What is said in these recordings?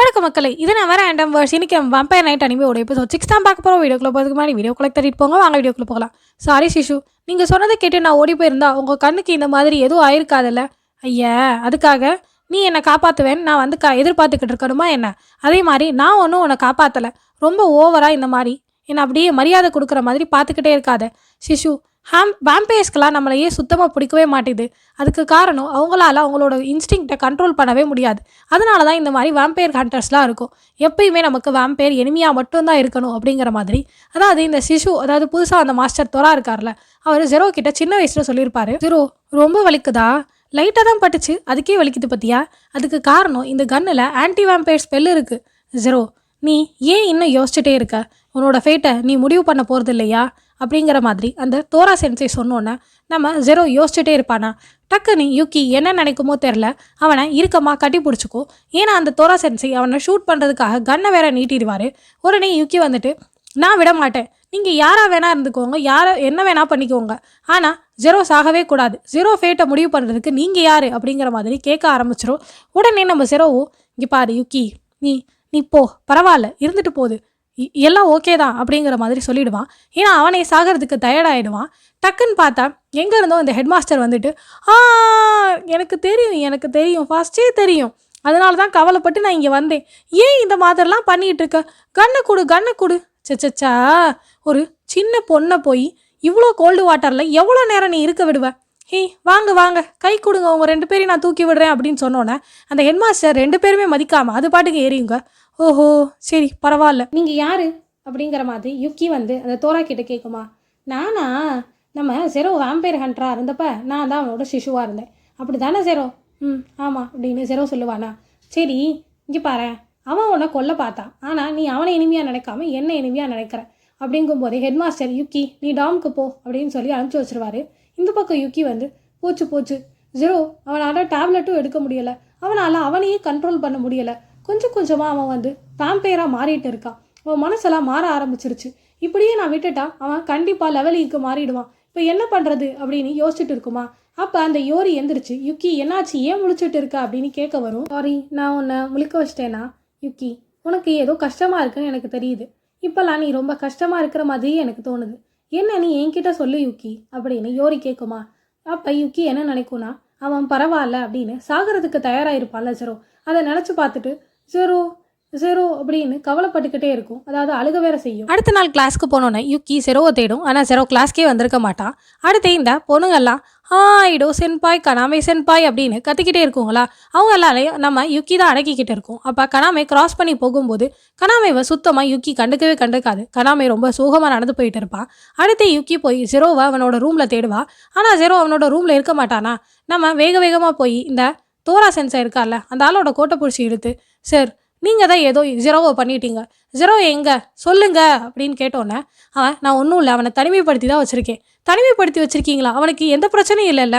வணக்கம் மக்களை இது நான் வர ஆண்டம் வேர்ஸ் இன்றைக்கி வம்பையர் நைட் அனிமையோட இப்போ சிக்ஸ் தான் பார்க்க போகிறோம் வீடியோ போகிறதுக்கு மாதிரி வீடியோ கலெக்ட் தட்டிட்டு போங்க. வாங்க வீடியோக்குள்ள போகலாம். சாரி சிஷு நீங்கள் சொன்னதை கேட்டு நான் ஓடி போயிருந்தா உங்கள் கண்ணுக்கு இந்த மாதிரி எதுவும் ஆயிருக்காதுல்ல? ஐயா அதுக்காக நீ என்னை காப்பாற்றுவேன் நான் வந்து கா எதிர்பார்த்துக்கிட்டு இருக்கணுமா என்ன? அதே மாதிரி நான் ஒன்றும் உன்னை காப்பாற்றலை ரொம்ப ஓவராக இந்த மாதிரி. என்னை அப்படியே மரியாதை கொடுக்குற மாதிரி பார்த்துக்கிட்டே இருக்காத. சிஷு ஹாம் வேம்பயர்ஸ்க்கெல்லாம் நம்மளை ஏன் சுத்தமாக பிடிக்கவே மாட்டேது அதுக்கு காரணம் அவங்களால அவங்களோட இன்ஸ்டிங்க்டை கண்ட்ரோல் பண்ணவே முடியாது. அதனால தான் இந்த மாதிரி வேம்பையர் ஹண்டர்ஸ்லாம் இருக்கும். எப்பயுமே நமக்கு வேம்பயர் எனிமையாக மட்டும்தான் இருக்கணும் அப்படிங்கிற மாதிரி. அதாவது இந்த சிசு அதாவது புதுசாக அந்த மாஸ்டர் தொரா இருக்கார்ல அவர் ஜெரோ கிட்ட சின்ன வயசில் சொல்லியிருப்பாரு. ஜெரோ ரொம்ப வலிக்குதா? லைட்டாக தான் பட்டுச்சு. அதுக்கே வலிக்குது பற்றியா அதுக்கு காரணம் இந்த கன்னில் ஆன்டி வேம்பையர் ஸ்பெல் இருக்குது ஜெரோ நீ ஏன் இன்னும் யோசிச்சுட்டே இருக்க? உன்னோட ஃபேட்டை நீ முடிவு பண்ண போகிறது இல்லையா அப்படிங்கிற மாதிரி அந்த தோரா சென்சை சொன்னோன்னே நம்ம ஜெரோ யோசிச்சுட்டே இருப்பானா? டக்குன்னு யூக்கி என்ன நினைக்குமோ தெரில அவனை இறுக்கமாக கட்டி பிடிச்சிக்கோ ஏன்னா அந்த தோரா சென்சை அவனை ஷூட் பண்ணுறதுக்காக கன்னை வேற நீட்டிடுவார். உடனே யூக்கி வந்துட்டு நான் விட மாட்டேன். நீங்கள் யாராக வேணா இருந்துக்கோங்க. யாரை என்ன வேணால் பண்ணிக்கோங்க. ஆனால் ஜெரோ சாகவே கூடாது. ஜெரோ ஃபேட்டை முடிவு பண்ணுறதுக்கு நீங்கள் யார்? அப்படிங்கிற மாதிரி கேட்க ஆரம்பிச்சிரும். உடனே நம்ம ஜெரோவும் இங்கே பாரு யுக்கி நீ நீ போ. பரவாயில்ல. இருந்துட்டு போகுது எல்லாம் ஓகே தான் அப்படிங்கிற மாதிரி சொல்லிடுவான். ஏன்னா அவனை சாகிறதுக்கு தயாராகிடுவான் டக்குன்னு பார்த்தா எங்கே இருந்தோ இந்த ஹெட்மாஸ்டர் வந்துட்டு ஆ எனக்கு தெரியும் எனக்கு தெரியும் ஃபஸ்ட்டே தெரியும். அதனால தான் கவலைப்பட்டு நான் இங்கே வந்தேன். ஏன் இந்த மாதிரிலாம் பண்ணிகிட்டு இருக்க? கண்ணை கொடு கண்ணை கொடு. சச்சச்சா ஒரு சின்ன பொண்ணை போய் இவ்வளோ கோல்டு வாட்டரில் எவ்வளோ நேரம் நீ இருக்க விடுவேன் ஹே வாங்க வாங்க. கை கொடுங்க. உங்கள் ரெண்டு பேரையும் நான் தூக்கி விடுறேன். அப்படின்னு சொன்னோன்னே அந்த ஹெட்மாஸ்டர் ரெண்டு பேருமே மதிக்காமல் அது பாட்டுக்கு ஏறியுங்க. ஓஹோ சரி பரவாயில்ல. நீங்கள் யாரு? அப்படிங்கிற மாதிரி யுக்கி வந்து அந்த தோரா கிட்ட கேட்குமா நானா? நம்ம செரோ வேம்பையர் ஹண்ட்ராக இருந்தப்ப நான் தான் அவனோட சிஷுவாக இருந்தேன். அப்படி தானே செரோ? ம் ஆமாம் அப்படின்னு செரோ சொல்லுவானா. சரி இங்கே பாரு. அவன் உன்னை கொல்ல பார்த்தான் ஆனால் நீ அவனை இனிமையாக நினைக்காம என்ன இனிமையாக நினைக்கிற. அப்படிங்கும்போது ஹெட் மாஸ்டர் யுக்கி நீ டாம்க்கு போ அப்படின்னு சொல்லி அனுப்பிச்சி வச்சிருவாரு. இந்த பக்கம் யுக்கி வந்து போச்சு போச்சு. ஜெரோ அவனால் டேப்லெட்டும் எடுக்க முடியலை. அவனால் அவனையே கண்ட்ரோல் பண்ண முடியலை. கொஞ்சம் கொஞ்சமாக அவன் வந்து வேம்பேராக மாறிட்டு இருக்கான். அவன் மனசெல்லாம் மாற ஆரம்பிச்சிருச்சு. இப்படியே நான் விட்டுட்டா அவன் கண்டிப்பாக லெவலிக்கு e மாறிடுவான். இப்போ என்ன பண்ணுறது அப்படின்னு யோசிச்சுட்டு இருக்குமா? அப்போ அந்த யோரி எந்திரிச்சு யுக்கி என்னாச்சு? ஏன் முழிச்சிட்டு இருக்க? அப்படின்னு கேட்க வரும். சாரி நான் உன்னை முழிக்க வச்சிட்டேனா? யுக்கி உனக்கு ஏதோ கஷ்டமாக இருக்குன்னு எனக்கு தெரியுது. இப்போல்லாம் நீ ரொம்ப கஷ்டமாக இருக்கிற மாதிரி எனக்கு தோணுது. என்ன நீ என்கிட்ட சொல்லு யுக்கி? அப்படின்னு யோரி கேட்குமா? அப்போ யுக்கி என்ன நினைக்கும்னா அவன் பரவாயில்ல அப்படின்னு சாகிறதுக்கு தயாராக இருப்பான்ல ஜெரோ அதை நினச்சி பார்த்துட்டு ஜெரோ செரோ அப்படின்னு கவலைப்பட்டுக்கிட்டே இருக்கும். அதாவது அழுக வேற செய்யும். அடுத்த நாள் கிளாஸ்க்கு போனோன்னே யுக்கி செரோவை தேடும். ஆனால் செரோ கிளாஸ்க்கே வந்திருக்க மாட்டான் அடுத்து இந்த பொண்ணுங்கெல்லாம் ஆயிடோ சென்பாய் கனாமே சென்பாய் அப்படின்னு கத்திக்கிட்டே இருக்குங்களா? அவங்க எல்லாரையும் நம்ம யுக்கி தான் அடக்கிக்கிட்டு இருக்கோம். அப்போ கனாமே கிராஸ் பண்ணி போகும்போது கனாமேவை சுத்தமாக யுக்கி கண்டுக்கவே கண்டுக்காது. கனாமே ரொம்ப சோகமாக நடந்து போயிட்டு இருப்பான் அடுத்து யுக்கி போய் செரோவை அவனோட ரூமில் தேடுவா. ஆனால் செரோ அவனோட ரூமில் இருக்க மாட்டானா? நம்ம வேக வேகமாக போய் இந்த தோரா சென்சை இருக்கார்ல அந்த ஆளோட கோட்டை பிடிச்சி இழுத்து சார் நீங்கள் தான் ஏதோ ஜெரோவை பண்ணிட்டீங்க. ஜெரோ எங்கே? சொல்லுங்க. அப்படின்னு கேட்டோன்னே அவன் நான் ஒன்றும் இல்லை அவனை தனிமைப்படுத்தி தான் வச்சுருக்கேன். தனிமைப்படுத்தி வச்சுருக்கீங்களா? அவனுக்கு எந்த பிரச்சனையும் இல்லைல்ல.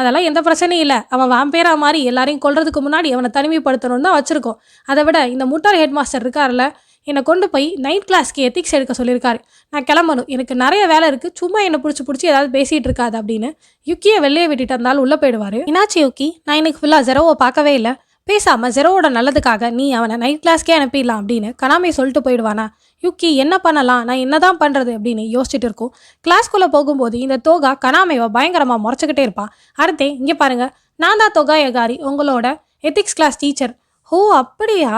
அதெல்லாம் எந்த பிரச்சனையும் இல்லை. அவன் வாம்பேரா மாதிரி எல்லாரையும் கொள்றதுக்கு முன்னாடி அவனை தனிமைப்படுத்தணும்னு தான் வச்சுருக்கோம். அதை விட இந்த முட்டாள் ஹெட் மாஸ்டர் இருக்கார்ல என்னை கொண்டு போய் நைட் கிளாஸ்க்கு எத்திக்ஸ் எடுக்க சொல்லியிருக்காரு. நான் கிளம்பணும். எனக்கு நிறைய வேலை இருக்குது சும்மா என்னை பிடிச்சி பிடிச்சி ஏதாவது பேசிகிட்டு இருக்காது அப்படின்னு யுக்கியை வெளியே விட்டுட்டு இருந்தாலும் உள்ளே போயிடுவார். என்னாச்சு யுக்கி நான் இன்னைக்கு ஃபுல்லாக ஜெரோவை பார்க்கவே இல்லை. பேசாமல் ஜெரோவோட நல்லதுக்காக நீ அவனை நைட் கிளாஸ்க்கே அனுப்பிடலாம் அப்படின்னு கனாமி சொல்லிட்டு போயிடுவானா? யுக்கி என்ன பண்ணலாம்? நான் என்ன தான் பண்ணுறது அப்படின்னு யோசிச்சுட்டு இருக்கோம். கிளாஸ்க்குள்ளே போகும்போது இந்த தோகா கனாமேவை பயங்கரமாக முறைச்சிக்கிட்டே இருப்பான் அடுத்தே இங்கே பாருங்கள் நான் தான் தொகா எகாரி உங்களோட எத்திக்ஸ் கிளாஸ் டீச்சர் ஓ அப்படியா?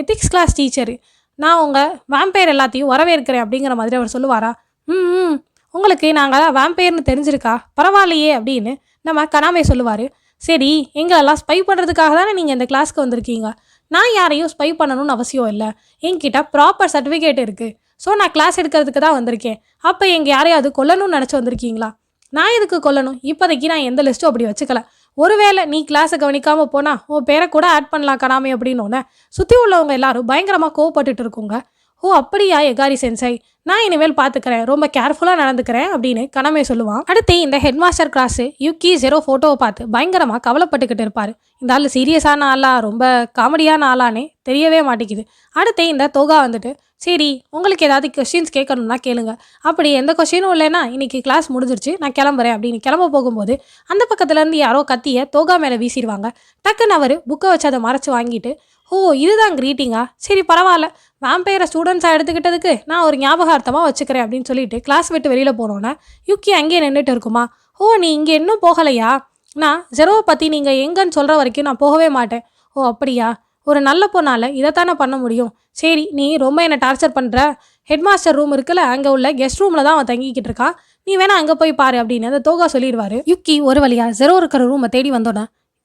எத்திக்ஸ் கிளாஸ் டீச்சரு நான் உங்கள் வேம்பயர் எல்லாத்தையும் வரவேற்கிறேன் அப்படிங்கிற மாதிரி அவர் சொல்லுவாரா? ம் ம். உங்களுக்கு நாங்கள் வேம்பையர்னு தெரிஞ்சிருக்கா? பரவாயில்லையே அப்படின்னு நம்ம கனாமே சொல்லுவார். சரி எங்களெல்லாம் ஸ்பை பண்ணுறதுக்காக தானே நீங்கள் இந்த கிளாஸ்க்கு வந்திருக்கீங்க? நான் யாரையும் ஸ்பை பண்ணணும்னு அவசியம் இல்லை. என்கிட்ட ப்ராப்பர் சர்டிஃபிகேட் இருக்குது ஸோ நான் கிளாஸ் எடுக்கிறதுக்கு தான் வந்திருக்கேன். அப்போ எங்கள் யாரையாவது கொல்லணும்னு நினச்சி வந்திருக்கீங்களா? நான் எதுக்கு கொல்லணும்? இப்போதைக்கு நான் எந்த லிஸ்ட்டும் அப்படி வச்சுக்கல. ஒருவேளை நீ கிளாஸை கவனிக்காமல் போனால் உன் பேரை கூட ஆட் பண்ணலாம் கனாமே அப்படின்னோடனே சுற்றி உள்ளவங்க எல்லாரும் பயங்கரமாக கோவப்பட்டுட்டு இருக்கோங்க. ஓ அப்படியா எகாரி சென்சை நான் இனிமேல் பார்த்துக்கிறேன் ரொம்ப கேர்ஃபுல்லாக நடந்துக்கிறேன் அப்படின்னு கனமே சொல்லுவான். அடுத்து இந்த head master Cross Yuki Zero ஃபோட்டோவை பார்த்து பயங்கரமாக கவலைப்பட்டுக்கிட்டு இருப்பார். இந்த ஆள் சீரியஸான ஆளா ரொம்ப காமெடியான ஆளானே தெரியவே மாட்டேங்குது. அடுத்து இந்த தொகா வந்துட்டு சரி உங்களுக்கு ஏதாவது கொஸ்டின்ஸ் கேட்கணும்னா கேளுங்க. அப்படி எந்த கொஷினும் இல்லைன்னா இன்னைக்கு கிளாஸ் முடிஞ்சிருச்சு நான் கிளம்புறேன். அப்படின்னு கிளம்ப போகும்போது அந்த பக்கத்துலேருந்து யாரோ கத்தியை தோகா மேலே வீசிடுவாங்க. டக்குன்னு அவர் புக்கை வச்சு அதை மறைச்சு வாங்கிட்டு ஓ இதுதான் க்ரீட்டிங்கா சரி பரவாயில்ல. வேம்பையரை ஸ்டூடெண்ட்ஸாக எடுத்துக்கிட்டதுக்கு நான் ஒரு ஞாபகார்த்தமாக வச்சுக்கிறேன் அப்படின்னு சொல்லிட்டு கிளாஸ் விட்டு வெளியில் போனோன்னே யுக்கி அங்கேயே நின்றுட்டு இருக்குமா? ஓ நீ இங்கே இன்னும் போகலையா? நான் ஜெரோவை பற்றி நீங்கள் எங்கன்னு சொல்கிற வரைக்கும் நான் போகவே மாட்டேன். ஓ அப்படியா? ஒரு நல்ல பொண்ணால் இதைத்தானே பண்ண முடியும்? சரி நீ ரொம்ப என்னை டார்ச்சர் பண்ணுற ஹெட்மாஸ்டர் ரூம் இருக்குல்ல அங்கே உள்ள கெஸ்ட் ரூமில் தான் அவன் தங்கிக்கிட்டு இருக்கான் நீ வேணா அங்கே போய் பாரு அப்படின்னு அந்த தோகா சொல்லிடுவாரு. யுக்கி ஒரு வழியா ஜெரோ இருக்கிற ரூமை தேடி வந்தோன்னே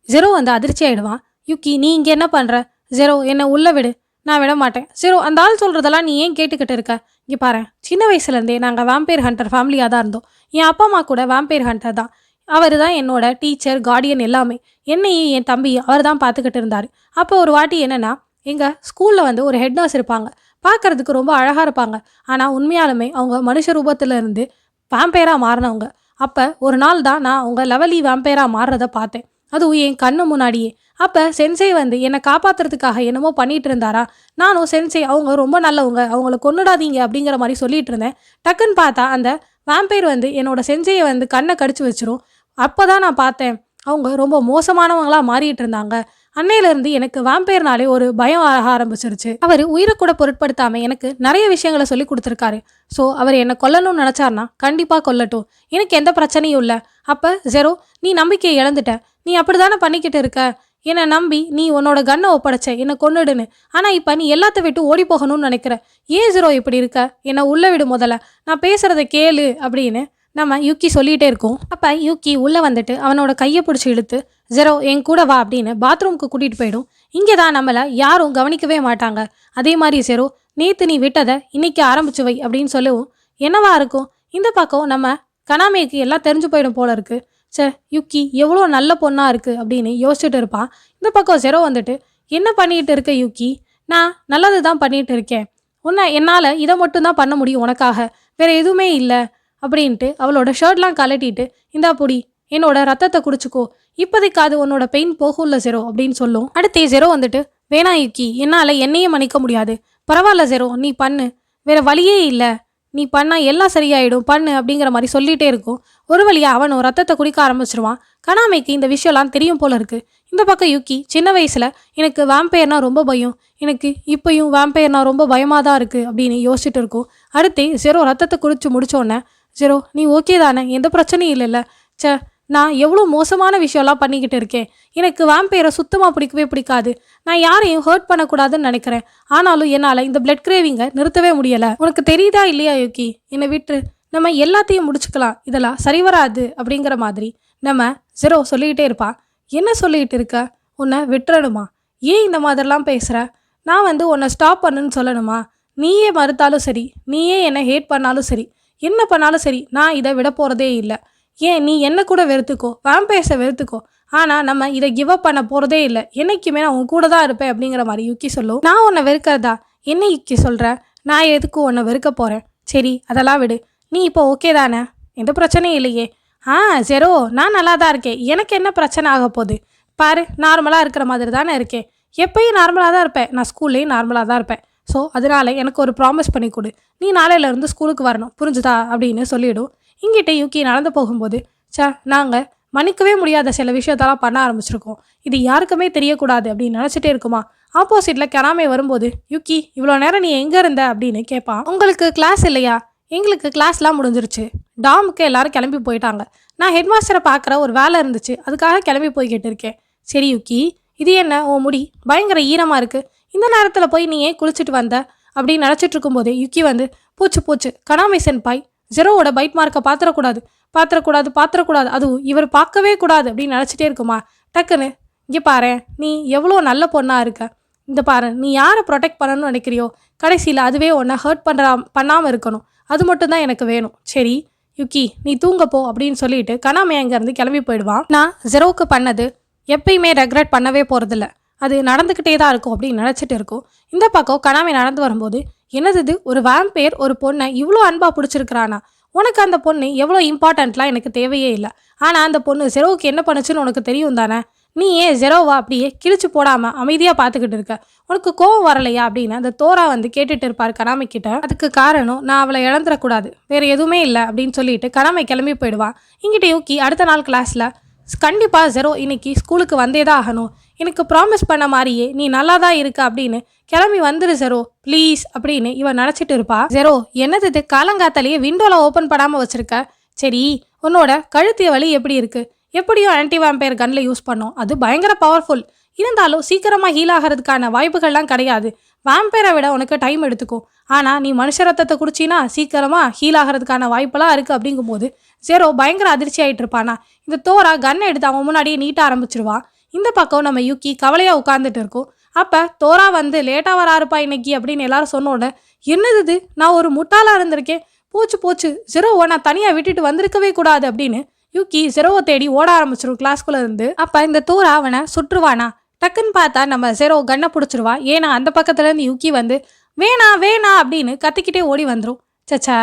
ஜெரோ வந்து அதிர்ச்சி ஆயிடுவான் யுக்கி நீ இங்கே என்ன பண்ணுற ஜெரோ என்னை உள்ளே விடு. நான் விட மாட்டேன். ஜெரோ அந்த ஆள் சொல்கிறதெல்லாம் நீ ஏன் கேட்டுக்கிட்டு இருக்க? இங்கே பாரு சின்ன வயசுலேருந்தே நாங்கள் வேம்பேர் ஹண்டர் ஃபேமிலியாக தான் இருந்தோம். என் அப்பா அம்மா கூட வேம்பேர் ஹண்டர் தான். அவர் தான் என்னோட டீச்சர் கார்டியன் எல்லாமே. என்னையும் என் தம்பியும் அவர் தான் பார்த்துக்கிட்டு இருந்தார். அப்போ ஒரு வாட்டி என்னென்னா எங்கள் ஸ்கூலில் வந்து ஒரு ஹெட் நர்ஸ் இருப்பாங்க. பார்க்கறதுக்கு ரொம்ப அழகாக இருப்பாங்க. ஆனால் உண்மையாலுமே அவங்க மனுஷ ரூபத்தில் இருந்து வேம்பேராக மாறினவங்க. அப்போ ஒரு நாள் தான் நான் அவங்க லெவலி வேம்பேராக மாறுறதை பார்த்தேன். அதுவும் என் கண்ணு முன்னாடியே. அப்போ சென்சை வந்து என்னை காப்பாற்றுறதுக்காக என்னமோ பண்ணிகிட்டு இருந்தாரா நானும் சென்சை அவங்க ரொம்ப நல்லவங்க அவங்கள கொன்னுடாதீங்க அப்படிங்கிற மாதிரி சொல்லிட்டு இருந்தேன் டக்குன்னு பார்த்தா அந்த வேம்பையர் வந்து என்னோட சென்சையை வந்து கண்ணை கடிச்சு வச்சிரும். அப்போ தான் நான் பார்த்தேன் அவங்க ரொம்ப மோசமானவங்களாக மாறிட்டு இருந்தாங்க அன்னையிலேருந்து எனக்கு வேம்பையர்னாலே ஒரு பயம் ஆக ஆரம்பிச்சிருச்சு. அவர் உயிரை கூட பொருட்படுத்தாமல் எனக்கு நிறைய விஷயங்களை சொல்லி கொடுத்துருக்காரு. ஸோ அவர் என்னை கொல்லணும்னு நினச்சார்னா கண்டிப்பாக கொல்லட்டும். எனக்கு எந்த பிரச்சனையும் இல்லை. அப்போ ஜெரோ நீ நம்பிக்கையை இழந்துட்ட. நீ அப்படி தானே பண்ணிக்கிட்டு இருக்க? என்னை நம்பி நீ உன்னோட கண்ணை ஒப்படைச்ச என்னை கொன்னுடுன்னு. ஆனால் இப்போ நீ எல்லாத்த விட்டு ஓடி போகணும்னு நினைக்கிற. ஏன் ஜீரோ இப்படி இருக்க? என்னை உள்ளே விடு முதல்ல. நான் பேசுகிறத கேளு அப்படின்னு நம்ம யூக்கி சொல்லிகிட்டே இருக்கோம். அப்போ யூக்கி உள்ளே வந்துட்டு அவனோட கையை பிடிச்சி இழுத்து ஜெரோ என் கூட வா அப்படின்னு பாத்ரூம்க்கு கூட்டிகிட்டு போயிடும். இங்கே தான் நம்மளை யாரும் கவனிக்கவே மாட்டாங்க. அதே மாதிரி ஜெரோ நேற்று நீ விட்டதை இன்னைக்கு ஆரம்பிச்சு வை அப்படின்னு சொல்லவும் என்னவா இருக்கும்? இந்த பக்கம் நம்ம கனாமேக்கு எல்லாம் தெரிஞ்சு போயிடும் போல இருக்குது சே யுக்கி எவ்வளோ நல்ல பொண்ணாக இருக்குது அப்படின்னு யோசிச்சுட்டு இருப்பான் இந்த பக்கம் செரோ வந்துட்டு என்ன பண்ணிகிட்டு இருக்க யுக்கி? நான் நல்லது தான் பண்ணிகிட்டு இருக்கேன். உன்னை என்னால் இதை மட்டும் தான் பண்ண முடியும் உனக்காக. வேறு எதுவுமே இல்லை. அப்படின்ட்டு அவளோட ஷர்ட்லாம் கலட்டிட்டு இந்தா பொடி என்னோட ரத்தத்தை குடிச்சுக்கோ. இப்போதைக்கு அது உன்னோட பெயின் போகும்ல செரோ அப்படின்னு சொல்லும். அடுத்தே செரோ வந்துட்டு வேணா யுக்கி. என்னால் என்னையே மன்னிக்க முடியாது. பரவாயில்ல செரோ நீ பண்ணு. வேறு வழியே இல்லை. நீ பண்ணால் எல்லாம் சரியாயிடும் பண்ணு அப்படிங்கிற மாதிரி சொல்லிகிட்டே இருக்கும். ஒரு வழியாக அவனும் ரத்தத்தை குடிக்க ஆரம்பிச்சிருவான். கனாமைக்கு இந்த விஷயம்லாம் தெரியும் போல இருக்குது இந்த பக்கம் யுக்கி சின்ன வயசில் எனக்கு வேம்பயர்னா ரொம்ப பயம். எனக்கு இப்போயும் வேம்பயர்னா ரொம்ப பயமாக தான் இருக்குது அப்படின்னு யோசிச்சுட்டு இருக்கும். அடுத்து ஜெரோ ரத்தத்தை குடிச்சு முடிச்சோடனே ஜெரோ நீ ஓகே தானே? எந்த பிரச்சனையும் இல்லைல்ல. சே நான் எவ்வளோ மோசமான விஷயம்லாம் பண்ணிக்கிட்டு இருக்கேன். எனக்கு வேம்பையரை சுத்தமாக பிடிக்கவே பிடிக்காது. நான் யாரையும் ஹர்ட் பண்ணக்கூடாதுன்னு நினைக்கிறேன். ஆனாலும் என்னால் இந்த பிளட் கிரேவிங்கை நிறுத்தவே முடியலை. உனக்கு தெரியுதா இல்லையா யோகி? என்னை விட்டு நம்ம எல்லாத்தையும் முடிச்சுக்கலாம். இதெல்லாம் சரி வராது அப்படிங்கிற மாதிரி. நம்ம ஜெரோ சொல்லிக்கிட்டே இருப்பா. என்ன சொல்லிக்கிட்டு இருக்க? உன்னை விட்டுறணுமா? ஏன் இந்த மாதிரிலாம் பேசுகிற நான் வந்து உன்னை ஸ்டாப் பண்ணுன்னு சொல்லணுமா? நீயே மறுத்தாலும் சரி. நீயே என்னை ஹேட் பண்ணாலும் சரி. என்ன பண்ணாலும் சரி. நான் இதை விட போகிறதே இல்லை. ஏன் நீ என்ன கூட வெறுத்துக்கோ? வேம்பேஸை வெறுத்துக்கோ. ஆனால் நம்ம இதை கிவ் அப் பண்ண போகிறதே இல்லை. என்னைக்குமே நான் உன் கூட தான் இருப்பேன் அப்படிங்கிற மாதிரி யுக்கி சொல்லும் நான் உன்னை வெறுக்கிறதா? என்ன யுக்கி சொல்கிற நான் எதுக்கு உன்னை வெறுக்க போகிறேன் சரி அதெல்லாம் விடு. நீ இப்போ ஓகே தானே? எந்த பிரச்சனையும் இல்லையே. ஆ ஜெரோ நான் நல்லா தான் இருக்கேன். எனக்கு என்ன பிரச்சனை ஆக போகுது? பாரு நார்மலாக இருக்கிற மாதிரி தானே இருக்கேன் எப்பயும் நார்மலாக தான் இருப்பேன். நான் ஸ்கூல்லேயும் நார்மலாக தான் இருப்பேன். ஸோ அதனால எனக்கு ஒரு ப்ராமிஸ் பண்ணி கொடு. நீ நாளையிலேருந்து ஸ்கூலுக்கு வரணும். புரிஞ்சுதா? அப்படின்னு சொல்லிவிடும் இங்கிட்ட யூகி நடந்து போகும்போது சே நாங்கள் மன்னிக்கவே முடியாத சில விஷயத்தெல்லாம் பண்ண ஆரம்பிச்சிருக்கோம். இது யாருக்குமே தெரியக்கூடாது அப்படின்னு நினச்சிட்டே இருக்குமா? ஆப்போசிட்டில் கெனாமே வரும்போது யுக்கி இவ்வளோ நேரம் நீ எங்கே இருந்த? அப்படின்னு கேட்பான் உங்களுக்கு கிளாஸ் இல்லையா? எங்களுக்கு கிளாஸ்லாம் முடிஞ்சிருச்சு. டாமுக்கு எல்லாரும் கிளம்பி போயிட்டாங்க. நான் ஹெட் மாஸ்டரை பார்க்குற ஒரு வேலை இருந்துச்சு. அதுக்காக கிளம்பி போய்கிட்டு இருக்கேன். சரி யுக்கி இது என்ன? உன் முடி. பயங்கர ஈரமாக இருக்குது இந்த நேரத்தில் போய் நீ ஏன் குளிச்சுட்டு வந்த? அப்படின்னு நினச்சிட்டு இருக்கும்போதே யுக்கி வந்து பூச்சு பூச்சு. கனாமே சென்பாய். ஜெரோவோட பைட் மார்க்கை பாத்திரக்கூடாது. பாத்திரக்கூடாது பாத்திரக்கூடாது. அதுவும் இவர் பார்க்கவே கூடாது அப்படின்னு நினச்சிட்டே இருக்குமா? டக்குன்னு இங்கே பாரு நீ எவ்வளோ நல்ல பொண்ணாக இருக்க. இந்த பாரு நீ யாரை ப்ரொடெக்ட் பண்ணணும்னு நினைக்கிறியோ? கடைசியில் அதுவே உன்னை ஹர்ட் பண்ணுறா பண்ணாமல் இருக்கணும். அது மட்டும்தான் எனக்கு வேணும். சரி யுக்கி நீ தூங்கப்போ அப்படின்னு சொல்லிட்டு கனாமே அங்கேருந்து கிளம்பி போயிடுவான் நான் ஜெரோவுக்கு பண்ணது எப்பயுமே ரெக்ரெட் பண்ணவே போகிறதில்ல அது நடந்துக்கிட்டே தான் இருக்கும் அப்படின்னு நினச்சிட்டு இருக்கும். இந்த பக்கம் கனாமே நடந்து வரும்போது என்னது ஒரு வேம்பையர் ஒரு பொண்ணை இவ்வளோ அன்பாக பிடிச்சிருக்கிறானா? உனக்கு அந்த பொண்ணு எவ்வளோ இம்பார்ட்டண்ட்லாம் எனக்கு தேவையே இல்லை. ஆனால் அந்த பொண்ணு செரோவுக்கு என்ன பண்ணுச்சுன்னு உனக்கு தெரியும் தானே? நீ ஏன் ஜெரோவா அப்படியே கிழிச்சு போடாமல் அமைதியாக பார்த்துக்கிட்டு இருக்க? உனக்கு கோவம் வரலையா அப்படின்னு அந்த தோரா வந்து கேட்டுட்டு இருப்பார் கனாமை கிட்ட. அதுக்கு காரணம் நான் அவளை இழந்துடக்கூடாது. வேறு எதுவுமே இல்லை அப்படின்னு சொல்லிட்டு கனாமை கிளம்பி போயிடுவான். இங்கிட்ட யூக்கி அடுத்த நாள் கிளாஸில் கண்டிப்பாக ஜெரோ இன்னைக்கு ஸ்கூலுக்கு வந்தே தான் ஆகணும். எனக்கு ப்ராமிஸ் பண்ண மாதிரியே நீ நல்லா தான் இருக்க அப்படின்னு கிளம்பி வந்துரு ஜெரோ ப்ளீஸ் அப்படின்னு இவன் நினச்சிட்டு இருப்பா. ஜெரோ என்னது இது? காலங்காத்தாலேயே விண்டோவில் ஓப்பன் பண்ணாமல் வச்சுருக்க? சரி உன்னோட கழுத்திய வலி எப்படி இருக்குது எப்படியும் ஆன்டி வேம்பையர் கன்னில் யூஸ் பண்ணோம். அது பயங்கர பவர்ஃபுல் இருந்தாலும் சீக்கிரமாக ஹீல் ஆகிறதுக்கான வாய்ப்புகள்லாம் கிடையாது. வாம்பேரை விட உனக்கு டைம் எடுத்துக்கும் ஆனால் நீ மனுஷ ரத்தத்தை குடிச்சினா சீக்கிரமாக ஹீல் ஆகிறதுக்கான வாய்ப்பெல்லாம் இருக்குது அப்படிங்கும்போது ஜெரோ பயங்கர அதிர்ச்சி ஆகிட்டு இருப்பானா? இந்த தோரா கன் எடுத்து அவன் முன்னாடியே நீட்ட ஆரம்பிச்சிருவான். இந்த பக்கம் நம்ம யூக்கி கவலையாக உட்காந்துட்டு இருக்கோம். அப்போ தோரா வந்து லேட்டாக வராருப்பா இன்னைக்கு அப்படின்னு எல்லாரும் சொன்ன உடனே என்னது இது? நான் ஒரு முட்டாளாக இருந்திருக்கேன். போச்சு போச்சு. ஜெரோவை நான் தனியாக விட்டுட்டு வந்திருக்கவே கூடாது அப்படின்னு யூக்கி ஜெரோவை தேடி ஓட ஆரம்பிச்சிடும் கிளாஸ்குள்ளே இருந்து. அப்போ இந்த தோரா அவனை சுற்றுவானா? டக்குன்னு பார்த்தா நம்ம செரோ கண்ணை பிடிச்சிருவா. ஏன்னா அந்த பக்கத்துலேருந்து யுக்கி வந்து வேணா வேணா அப்படின்னு கத்திக்கிட்டே ஓடி வந்துடும் சச்சா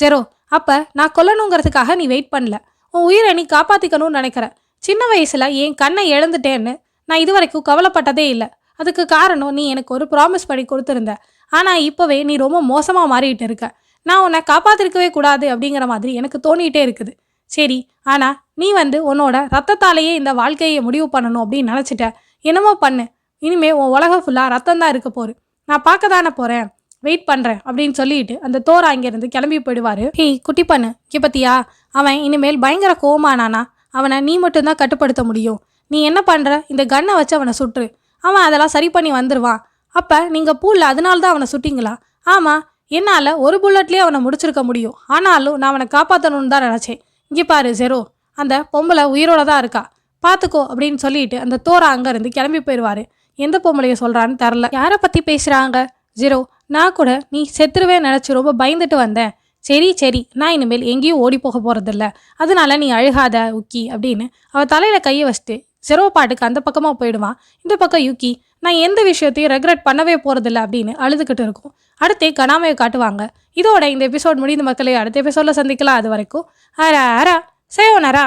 செரோ அப்போ நான் கொல்லணுங்கிறதுக்காக நீ வெயிட் பண்ணல. உன் உயிரை நீ காப்பாற்றிக்கணும்னு நினைக்கிறேன் சின்ன வயசில் என் கண்ணை இழந்துட்டேன்னு நான் இது வரைக்கும் கவலைப்பட்டதே இல்லை. அதுக்கு காரணம் நீ எனக்கு ஒரு ப்ராமிஸ் பண்ணி கொடுத்துருந்த. ஆனால் இப்போவே நீ ரொம்ப மோசமாக மாறிட்டு இருக்க. நான் உன்னை காப்பாற்றிருக்கவே கூடாது அப்படிங்கிற மாதிரி எனக்கு தோணிகிட்டே இருக்குது. சரி ஆனால் நீ வந்து உன்னோட ரத்தத்தாலேயே இந்த வாழ்க்கையை முடிவு பண்ணணும் அப்படின்னு நினச்சிட்ட. என்னமோ பண்ணு. இனிமேல் உன் உலகம் ஃபுல்லாக ரத்தம் தான் இருக்க போகுது. நான் பார்க்க தானே போகிறேன் வெயிட் பண்ணுறேன் அப்படின்னு சொல்லிட்டு அந்த தோரா அங்கேருந்து கிளம்பி போயிடுவார். ஹேய் குட்டி பண்ணு. இங்கே பத்தியா? அவன் இனிமேல் பயங்கர கோமானானா அவனை நீ மட்டும்தான் கட்டுப்படுத்த முடியும். நீ என்ன பண்ணுற இந்த கன்னை வச்சு அவனை சுட்டுரு. அவன் அதெல்லாம் சரி பண்ணி வந்துடுவான் அப்போ நீங்கள் பூலில் அதனால தான் அவனை சுட்டிங்களா? ஆமாம் என்னால் ஒரு புல்லட்லேயே அவனை முடிச்சிருக்க முடியும். ஆனாலும் நான் அவனை காப்பாற்றணும்னு தான் நினச்சேன். இங்கே பாரு ஜெரோ. அந்த பொம்பளை உயிரோட தான் இருக்கா. பார்த்துக்கோ அப்படின்னு சொல்லிட்டு அந்த தோரா அங்கேருந்து கிளம்பி போயிடுவார் எந்த பொம்பளைய சொல்கிறான்னு தெரில யாரை பற்றி பேசுகிறாங்க ஜீரோ நான் கூட நீ செத்துருவே நினச்சி ரொம்ப பயந்துட்டு வந்தேன். சரி சரி நான் இனிமேல் எங்கேயும் ஓடி போக போகிறதில்ல அதனால நீ அழுகாத உக்கி அப்படின்னு அவள் தலையில் கையை வச்சுட்டு ஜெரோ பாட்டுக்கு அந்த பக்கமாக போயிடுவான் இந்த பக்கம் யுக்கி நான் எந்த விஷயத்தையும் ரெக்ரெட் பண்ணவே போகிறதில்ல அப்படின்னு அழுதுகிட்டு இருக்கும். அடுத்தே கனாமையை காட்டுவாங்க. இதோட இந்த எபிசோட் முடிந்த மக்களை அடுத்த எபிசோடில் சந்திக்கலாம். அது வரைக்கும் அரா அரா சேவனரா